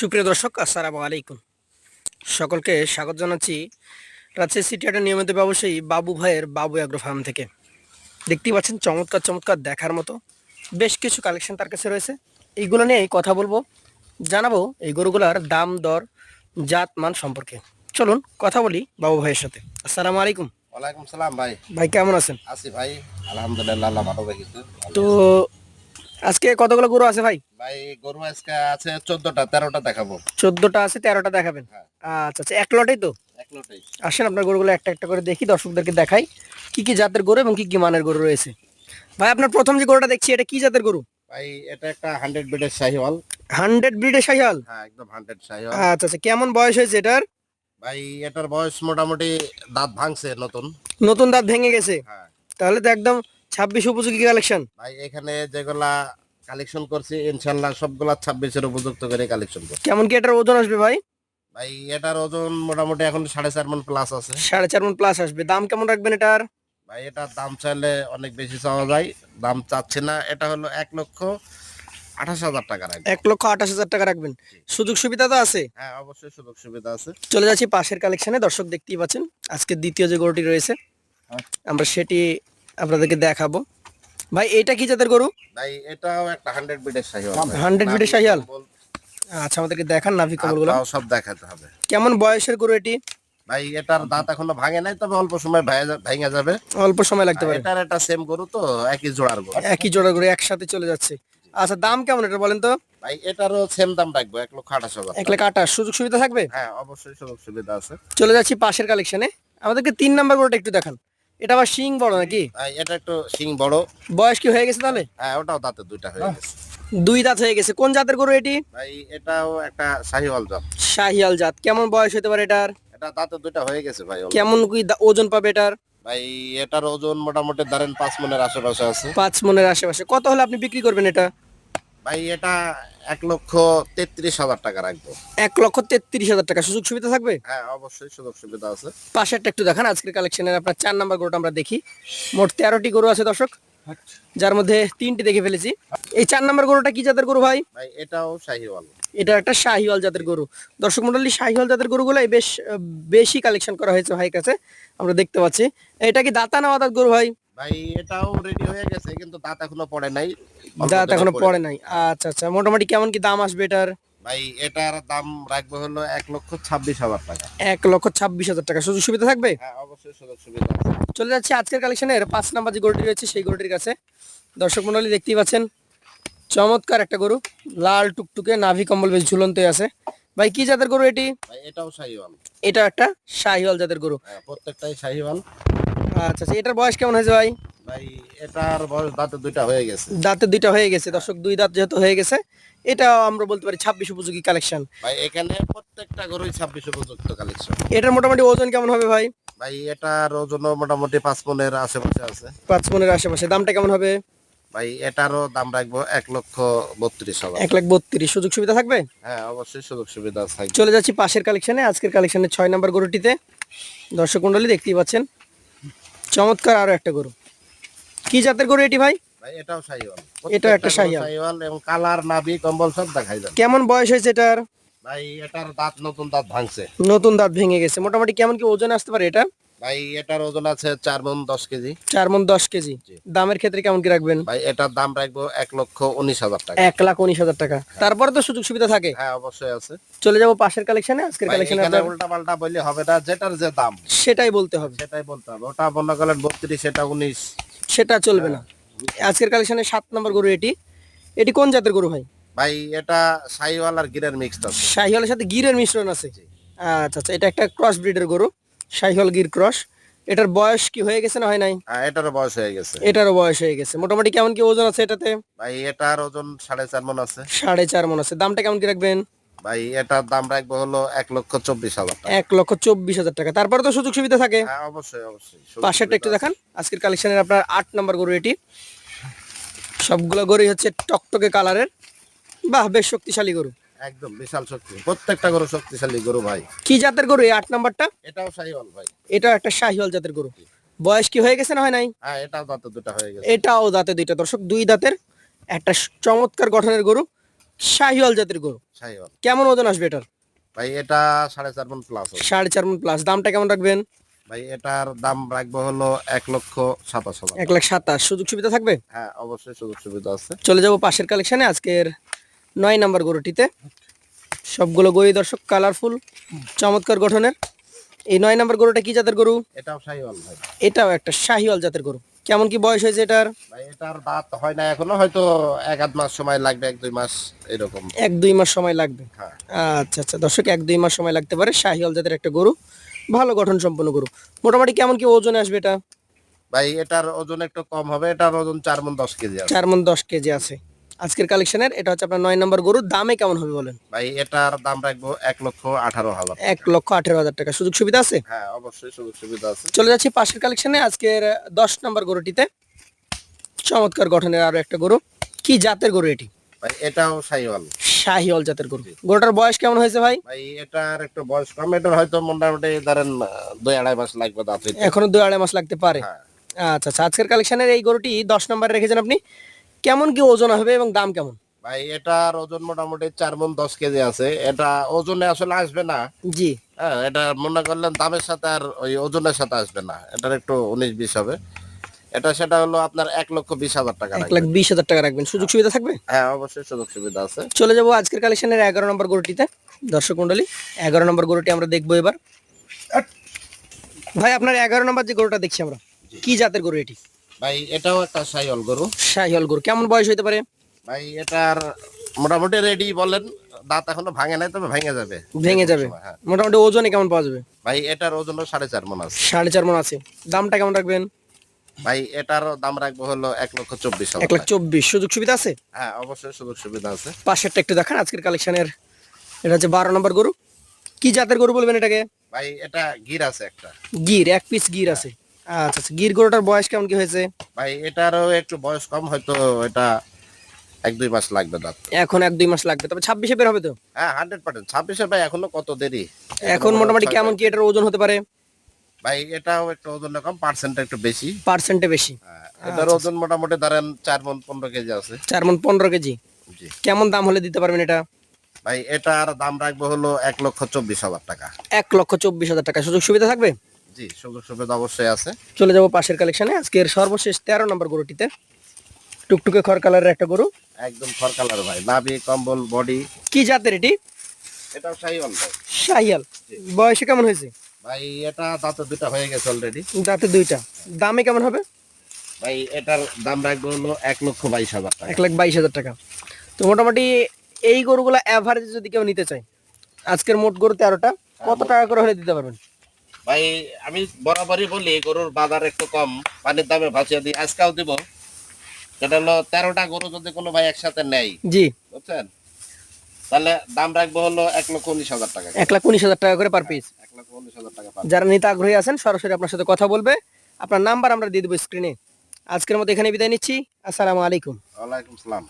সুপ্রিয় দর্শক আসসালামু আলাইকুম। সকলকে স্বাগত জানাচ্ছি রাজশাহী সিটি হাটের নিয়মিত ব্যবসায়ী বাবু ভাইয়ের বাবু অ্যাগ্রো ফার্ম থেকে। দেখতেই পাচ্ছেন চমৎকার চমৎকার দেখার মতো বেশ কিছু কালেকশন তার কাছে রয়েছে। এইগুলো নিয়েই কথা বলব জানাব এই গরুগুলার দাম দর জাত মান সম্পর্কে। চলুন কথা বলি বাবু ভাইয়ের সাথে। আসসালামু আলাইকুম। ওয়ালাইকুম সালাম ভাই। ভাই কেমন আছেন? আছি ভাই আলহামদুলিল্লাহ ভালো রেখেছে। তো আজকে কতগুলো গরু আছে ভাই? ভাই গরু আজকে আছে চোদ্দটা তেরোটা দেখাবো। চোদ্দোটা আছে তেরোটা দেখাবেন? হ্যাঁ। আচ্ছা আচ্ছা এক লটেই তো? এক লোটাই। আসেন আপনার গরুগুলো একটা একটা করে দেখি দর্শকদেরকে দেখাই কি কি জাতের গরু এবং কি কি মানের গরু রয়েছে। ভাই আপনার প্রথম যে গরুটা দেখছি এটা কি জাতের গরু? ভাই এটা একটা হান্ড্রেড বিডের শাহিওয়াল। হান্ড্রেড ব্রিডের শাহিয়াল হ্যাঁ একদম হান্ড্রেড শাহিওয়াল। আচ্ছা আচ্ছা কেমন বয়স হয়েছে এটার? ভাই এটার বয়স মোটামুটি দাঁত ভাঙছে নতুন। নতুন দাঁত ভেঙে গেছে? হ্যাঁ। তাহলে তো একদম ছাব্বিশ উপযোগী কালেকশন ভাই এখানে যেগুলা কালেকশন করছি ইনশাল্লাহ সবগুলা ছাব্বিশের উপযুক্ত করে কালেকশন করছি। কেমন কি এটার ওজন আসবে ভাই? ভাই এটার ওজন মোটামুটি এখন সাড়ে চার মন প্লাস আছে। সাড়ে চার মন প্লাস আসবে। দাম কেমন রাখবেন এটার? ভাই এটার দাম চাইলে অনেক বেশি চাওয়া যায়। দাম চাচ্ছে না। এটা হলো এক লক্ষ আঠাশ হাজার টাকা রাখবে। এক লক্ষ আঠাশ হাজার টাকা রাখবেন। সুযোগ সুবিধা তো আছে? হ্যাঁ অবশ্যই সুযোগ সুবিধা আছে। চলে যাচ্ছি পাশের কালেকশনে দর্শক দেখতেই পাচ্ছেন আজকে দ্বিতীয় যে গরুটি রয়েছে হ্যাঁ। আমরা সেটি আপনাদেরকে দেখাবো। ভাই এটা কি জাতের গরু? ভাই এটাও একটা হান্ড্রেড বিডের শাহিওয়াল 100 বিটের শাহিওয়াল? আচ্ছা আমাদেরকে দেখান নাভি সব দেখাতে হবে। কেমন বয়সের গরু এটি? ভাই এটার দাঁত এখনও ভাঙে নাই তবে অল্প সময় ভেঙে যাবে। অল্প সময় লাগতে পারে। এটার একটা সেম গরু তো একই জোড়ার গরু। একই জোড়া গরু একসাথে চলে যাচ্ছে। আচ্ছা দাম কেমন এটা বলেন তো? ভাই এটারও সেম দাম রাখব এক লক্ষ আঠাশ হাজার এক লাখ আটাশ সুযোগ সুবিধা থাকবে? হ্যাঁ অবশ্যই সুযোগ সুবিধা আছে। চলে যাচ্ছি পাশের কালেকশনে আমাদেরকে তিন নাম্বার গরুটা একটু দেখান। এটা আবার শিং বড় নাকি? এটা একটু সিং বড়। বয়স কি হয়ে গেছে তাহলে? হ্যাঁ ওটাও দাঁতে দুইটা হয়ে গেছে। দুই দাঁত হয়ে গেছে। কোন জাতের গরু এটি? ভাই এটাও একটা শাহিওয়াল জাত। শাহিয়াল জাত। কেমন বয়স হতে পারে এটার? এটা দাঁতে দুইটা হয়ে গেছে ভাই কেমন কি ওজন পাবে এটার? ভাই এটার ওজন মোটামুটি ধরেন পাঁচ মনের আশেপাশে আছে। পাঁচ মনের আশেপাশে। কত হলে আপনি বিক্রি করবেন এটা? ভাই এটা এক লক্ষ তেত্রিশ হাজার টাকা রাখব। এক লক্ষ তেত্রিশ হাজার টাকা। সুযোগ সুবিধা থাকবে? হ্যাঁ অবশ্যই সুযোগ সুবিধা আছে। পাশেরটা একটু দেখান আজকের কালেকশনের আপনার চার নাম্বার গরুটা আমরা দেখি। মোট তেরোটি গরু আছে দর্শক যার মধ্যে তিনটি দেখে ফেলেছি। এই চার নাম্বার গরুটা কি জাতের গরু ভাই? ভাই এটাও শাহিওয়াল। এটা একটা শাহিওয়াল জাতের গরু। দর্শক মন্ডলী শাহিওয়াল জাতের গরুগুলাই বেশ বেশি কালেকশন করা হয়েছে ভাইয়ের কাছে। আমরা দেখতে পাচ্ছি। এটা কি দাতা না দাঁত গরু ভাই? ভাই এটাও রেডি হয়ে গেছে কিন্তু দাঁত এখনও পড়ে নাই। দাঁত এখনও পড়ে। নাই। আচ্ছা আচ্ছা মোটামুটি কেমন কি দাম আসবে এটার? ভাই এটার দাম রাখব হলো এক লক্ষ ছাব্বিশ হাজার টাকা। এক লক্ষ ছাব্বিশ হাজার টাকা। সুযোগ সুবিধা থাকবে? হ্যাঁ অবশ্যই সুযোগ সুবিধা চলে যাচ্ছে আজকের কালেকশনের পাঁচ নাম্বার যে গরুটি রয়েছে সেই গরুটির কাছে। দর্শক মন্ডলী দেখতেই পাচ্ছেন চমৎকার একটা গরু। লাল টুকটুকে নাভি কম্বল বেশ ঝুলন্ত আছে। ভাই কি জাতের গরু এটি? ভাই এটাও শাহিওয়াল। এটা একটা শাহিওয়াল জাতের গরু। হ্যাঁ প্রত্যেকটাই শাহিওয়াল। আচ্ছা আচ্ছা এটার বয়স কেমন হয়েছে ভাই? ভাই এটার বয়স দাঁতে দুইটা হয়ে গেছে। দাঁতে দুইটা হয়ে গেছে। দর্শক দুই দাঁত যেহেতু হয়ে গেছে এটা আমরা বলতে পারি ছাব্বিশ উপযোগী কালেকশন ভাই এখানে প্রত্যেকটা গরুই ছাব্বিশ উপযুক্ত কালেকশন এটার মোটামুটি ওজন কেমন হবে ভাই? ভাই এটার ওজন মোটামুটি পাঁচ আশেপাশে আছে। পাঁচ আশেপাশে। দামটা কেমন হবে? ভাই এটারও দাম রাখব এক লক্ষ বত্রিশ এক লাখ বত্রিশ। সুযোগ সুবিধা থাকবে? হ্যাঁ অবশ্যই সুযোগ সুবিধা থাকবে। চলে যাচ্ছি পাশের কালেকশনে আজকের ছয় নম্বর গরুটিতে। দর্শক মন্ডলী দেখতেই পাচ্ছেন চমৎকার আরও একটা গরু। কি জাতের গরু এটি ভাই? ভাই এটাও শাহিওয়াল এটাও একটা সাইওয়াল। এবং কালার নাভি কম্বল সব দেখাই যাবে। কেমন বয়স হয়েছে এটার? ভাই এটার দাঁত নতুন দাঁত ভাঙছে। নতুন দাঁত ভেঙে গেছে। মোটামুটি কেমন কি ওজন আসতে পারে এটা ভাই এটার ওজন আছে চার মন দশ কেজি। চার মন দশ কেজি। দামের ক্ষেত্রে কেমন কি রাখবেন? ভাই এটার দাম রাখব এক লক্ষ উনিশ হাজার টাকা। এক লাখ উনিশ হাজার টাকা। তারপরে তো সুযোগ সুবিধা থাকে। হ্যাঁ অবশ্যই আছে। চলে যাব পাশের কালেকশনে আজকের কালেকশনে উল্টা পাল্টা বললে হবে না যেটার যে দাম। সেটাই বলতে হবে। সেটাই বলতে হবে। ওটা মনে করেন বত্রিশ সেটা উনিশ। সেটা চলবে না। আজকের কালেকশনে সাত নম্বর গরু এটি। এটি কোন জাতের গরু ভাই? ভাই এটা সাইওয়াল আর গিরের মিক্সড আছে। শাহিওয়ালের সাথে গিরের মিশ্রণ আছে। আচ্ছা আচ্ছা এটা একটা ক্রস ব্রিডের গরু। শাহিওয়াল গির ক্রস। এটার বয়স কি হয়ে গেছে না হয় নাই? হ্যাঁ এটারও বয়স হয়ে গেছে। এটারও বয়স হয়ে গেছে। মোটামুটি কেমন কি ওজন আছে এটাতে? ভাই এটার ওজন সাড়ে চার মন আছে। সাড়ে চার মন আছে। দামটা কেমন কি রাখবেন? ভাই এটার দাম রাখব হলো এক লক্ষ চব্বিশ হাজার টাকা। এক লক্ষ চব্বিশ হাজার টাকা। তারপরে তো সুযোগ সুবিধা থাকে। হ্যাঁ অবশ্যই অবশ্যই। পাশেরটা একটু দেখান। আজকের কালেকশনের আপনার আট নম্বর গরু এটি। সবগুলো গরুই হচ্ছে টকটকে কালারের। বাহ বেশ শক্তিশালী গরু। একদম বিশাল শক্তি প্রত্যেকটা গরু শক্তিশালী গরু ভাই। কি জাতের গরু এই আট নাম্বারটা? এটাও সাইওয়াল ভাই। এটাও একটা শাহিওয়াল জাতের গরু। বয়স কি হয়ে গেছে না হয় নাই? হ্যাঁ এটাও দাঁতে দুটা হয়ে গেছে। এটাও দাঁতে দুইটা। দর্শক দুই দাঁতের একটা চমৎকার গঠনের গরু শাহিওয়াল জাতের গরু। সাইওয়াল কেমন ওজন আসবে এটার? ভাই এটা সাড়ে চার মন প্লাস সাড়ে চার মন প্লাস দামটা কেমন রাখবেন? ভাই এটার দাম রাখব হলো এক লক্ষ সাতাশ হাজার এক লাখ সাতাশ। সুযোগ সুবিধা থাকবে? হ্যাঁ অবশ্যই সুযোগ সুবিধা আছে। চলে যাব পাশের কালেকশনে আজকের নয় নাম্বার গরুটিতে। সবগুলো গরু দর্শক কালারফুল চমৎকার গঠনের। এই নয় নাম্বার গরুটা কি জাতের গরু? এটাও সাইওয়াল ভাই। এটাও একটা শাহিওয়াল জাতের গরু। কেমন কি বয়স হয়েছে এটার? এটার দাঁত হয় না এখনও হয়তো এক আধ মাস সময় লাগবে এক দুই মাস এরকম। এক দুই মাস সময় লাগবে। হ্যাঁ। আচ্ছা আচ্ছা দর্শক এক দুই মাস সময় লাগতে পারে শাহিওয়াল জাতের একটা গরু। ভালো গঠন সম্পন্ন গরু। মোটামুটি কেমন কি ওজন আসবে এটা? ভাই এটার ওজন একটু কম হবে এটার ওজন চার মন দশ কেজি চার মন দশ কেজি আছে। আজকের কালেকশনের এটা হচ্ছে আপনার নয় নম্বর গরুর দামে কেমন হবে বলেন? ভাই এটার দাম রাখব এক লক্ষ আঠারো হাজার এক লক্ষ আঠারো হাজার টাকা। সুযোগ সুবিধা আছে? হ্যাঁ অবশ্যই সুযোগ সুবিধা আছে। চলে যাচ্ছি পাশের কালেকশনে আজকের দশ নম্বর গরুটিতে। চমৎকার গঠনের আরও একটা গরু। কি জাতের গরু এটি? ভাই এটাও সাইওয়াল শাহিওয়াল জাতের গরু। গরুটার বয়স কেমন হয়েছে ভাই? ভাই এটার একটু বয়স কম এটার হয়তো মোটামুটি ধরেন দুই আড়াই মাস লাগবে। এখনও দুই আড়াই মাস লাগতে পারে। হ্যাঁ। আচ্ছা আচ্ছা আজকের কালেকশনের এই গরুটি দশ নম্বরে রেখেছেন আপনি? কেমন কি ওজন হবে এবং দাম কেমন? ভাই এটার ওজন মোটামুটি চার মন দশ কেজি আছে। এটা ওজনে আসলে আসবে না। জি। হ্যাঁ এটা মনে করলেন দামের সাথে আর ওই ওজনের সাথে আসবে না। এটার একটু উনিশ বিশ হবে। এটা সেটা হলো আপনার এক লক্ষ বিশ হাজার টাকা এক লাখ বিশ হাজার টাকা রাখবেন। সুযোগ সুবিধা থাকবে? হ্যাঁ অবশ্যই সুযোগ সুবিধা আছে। চলে যাব আজকের কালেকশনের এগারো নম্বর গরুটিতে। দর্শক মন্ডলী এগারো নম্বর গরুটি আমরা দেখব এবার। ভাই আপনার এগারো নম্বর যে গরুটা দেখছি আমরা কি জাতের গরু এটি? ভাই এটাও একটা সাইওয়াল গরু। শাহিওয়াল গরু। কেমন বয়স হতে পারে? ভাই এটার মোটামুটি রেডি বলেন দাঁত এখনও ভাঙে নাই তবে ভেঙে যাবে। ভেঙে যাবে। হ্যাঁ। মোটামুটি ওজনে কেমন পাওয়া যাবে? ভাই এটার ওজন সাড়ে চার মন আছে। সাড়ে চার মন আছে। দামটা কেমন রাখবেন? ভাই এটার দাম রাখব হলো এক লক্ষ চব্বিশ এক লাখ চব্বিশ। সুযোগ সুবিধা আছে? হ্যাঁ অবশ্যই সুযোগ সুবিধা আছে। পাশেরটা একটু দেখান আজকের কালেকশনের। এটা হচ্ছে বারো নম্বর গরু। কি জাতের গরু বলবেন এটাকে? ভাই এটা গির আছে একটা। গির এক পিস গির আছে। আচ্ছা আচ্ছা। গির গরুটার বয়স কেমন কি হয়েছে? ভাই এটারও একটু বয়স কম হয়তো এটা এক দুই মাস লাগবে দাঁত। এখন এক দুই মাস লাগবে। তবে ছাব্বিশে বের হবে তো? হ্যাঁ হান্ড্রেড পার্সেন্ট। ছাব্বিশে ভাই এখনও কত দেরি? এখন মোটামুটি কেমন কি এটার ওজন হতে পারে? ভাই এটাও একটু ওজন কম পার্সেন্ট একটু বেশি। পার্সেন্টে বেশি। হ্যাঁ, এটার ওজন মোটামুটি ধরেন চার মন পনেরো কেজি আছে। চার মন পনেরো কেজি? কেমন দাম হলে দিতে পারবেন এটা? ভাই এটার দাম রাখব হলো এক লক্ষ চব্বিশ হাজার টাকা। এক লক্ষ চব্বিশ হাজার টাকা। সুযোগ সুবিধা থাকবে? জি সুযোগ সুবিধা অবশ্যই আছে। চলে যাব পাশের কালেকশনে। আজকের সর্বশেষ তেরো নম্বর গরুটিতে। টুকটুকে খড় কালারের একটা গরু। একদম ফর কালার ভাই নাভি কম্বল বডি। কি জাতের এটি? এটাও সাইওয়াল ভাই। শাহিয়াল বয়সে কেমন হয়েছে? ভাই এটা দাঁতে দুটা হয়ে গেছে অলরেডি দাঁতে দুইটা। দামে কেমন হবে? ভাই এটার দাম রাখব হলো এক লক্ষ বাইশ হাজার টাকা। এক লাখ বাইশ হাজার টাকা। তো মোটামুটি এই গরুগুলো অ্যাভারেজ যদি কেউ নিতে চায় আজকের মোট গরু তেরোটা কত টাকা করে হলে দিতে পারবেন? ভাই আমি বরাবরই বলি গরুর বাজার একটু কম পানির দামে ভাসিয়ে দিই আজকাল দিব। সেটা হলো তেরোটা গরু যদি কোনো ভাই একসাথে নেয় জি। বুঝছেন? তাহলে দাম রাখব হলো এক লক্ষ উনিশ হাজার টাকা এক লাখ উনিশ হাজার টাকা করে পার পিস এক লক্ষ উনিশ হাজার টাকা যারা নিতে আগ্রহী আছেন সরাসরি আপনার সাথে কথা বলবে। আপনার নাম্বার আমরা দিয়ে দেবো স্ক্রিনে আজকের মতো এখানে বিদায় নিচ্ছি। আসসালামু আলাইকুম। ওয়ালাইকুম সালাম।